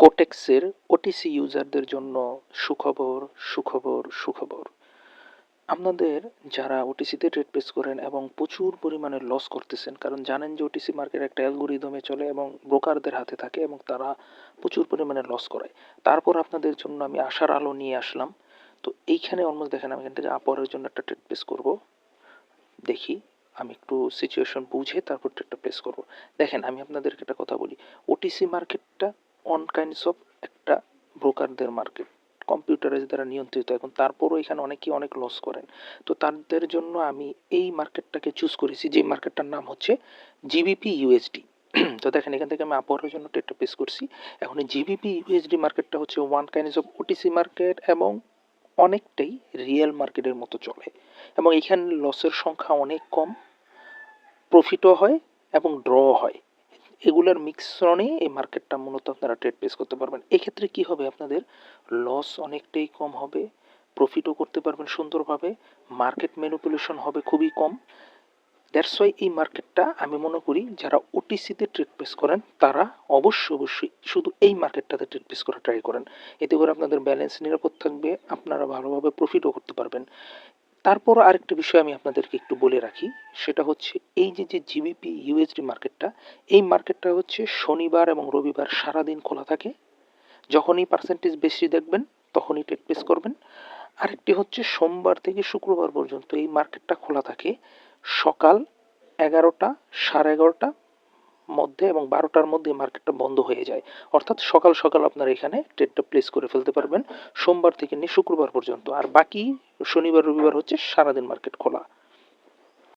কোটেক্সের OTC ইউজারদের জন্য সুখবর সুখবর সুখবর। আপনাদের যারা ওটিসিতে ট্রেড প্লেস করেন এবং প্রচুর পরিমাণে লস করতেছেন, কারণ জানেন যে ওটিসি মার্কেট একটা অ্যালগোরিদমে চলে এবং ব্রোকারদের হাতে থাকে এবং তারা প্রচুর পরিমাণে লস করায়। তারপর আপনাদের জন্য আমি আশার আলো নিয়ে আসলাম। তো এইখানে অলমোস্ট দেখেন আমি এখান থেকে আপরের জন্য একটা ট্রেড প্লেস করব। দেখি, আমি একটু সিচুয়েশন বুঝে তারপর ট্রেডটা প্লেস করব। দেখেন, আমি আপনাদেরকে একটা কথা বলি। ওটিসি মার্কেটটা অন কাইন্ডস অফ একটা ব্রোকারদের মার্কেট, কম্পিউটারাইজ দ্বারা নিয়ন্ত্রিত। এখন তারপরও এখানে অনেকেই অনেক লস করেন। তো তাদের জন্য আমি এই মার্কেটটাকে চুজ করেছি যে মার্কেটটার নাম হচ্ছে জিবিপি ইউএসডি তো দেখেন, এখান থেকে আমি আপরের জন্য ট্রেডটা প্লেস করছি। এখন এই জিবিপি ইউএসডি মার্কেটটা হচ্ছে one kinds of OTC market এবং অনেকটাই রিয়েল মার্কেটের মতো চলে। এবং এখানে লসের সংখ্যা অনেক কম। প্রফিটও হয় এবং ড্র হয়। এগুলোর মিশ্রণে এই মার্কেটটা মূলত আপনারা ট্রেড প্লেস করতে পারবেন। এক্ষেত্রে কি হবে? আপনাদের লস অনেকটাই কম হবে প্রফিটও করতে পারবেন সুন্দরভাবে মার্কেট ম্যানিপুলেশন হবে খুবই কম। দ্যাটস ওয়াই এই মার্কেটটা আমি মনে করি যারা ওটিসিতে ট্রেড প্লেস করেন, তারা অবশ্যই অবশ্যই শুধু এই মার্কেটটাতে ট্রেড প্লেস করা ট্রাই করেন। এতে করে আপনাদের ব্যালেন্স নিরাপদ থাকবে, আপনারা ভালোভাবে প্রফিটও করতে পারবেন। তারপর আরেকটা বিষয় আমি আপনাদেরকে একটু বলে রাখি, সেটা হচ্ছে এই যে যে জিবিপি ইউএসডি মার্কেটটা এই মার্কেটটা হচ্ছে শনিবার এবং রবিবার সারাদিন খোলা থাকে। যখনই পার্সেন্টেজ বেশি দেখবেন, তখনই ট্রেড প্লেস করবেন। আরেকটি হচ্ছে সোমবার থেকে শুক্রবার পর্যন্ত এই মার্কেটটা খোলা থাকে। সকাল এগারোটা, সাড়ে এগারোটা মধ্যে এবং বারোটার মধ্যে মার্কেটটা বন্ধ হয়ে যায়। অর্থাৎ সকাল সকাল আপনারা এখানে ট্রেডটা প্লেস করে ফেলতে পারবেন। সোমবার থেকে নিয়ে শুক্রবার পর্যন্ত। আর বাকি শনিবার, রবিবার হচ্ছে সারাদিন মার্কেট খোলা।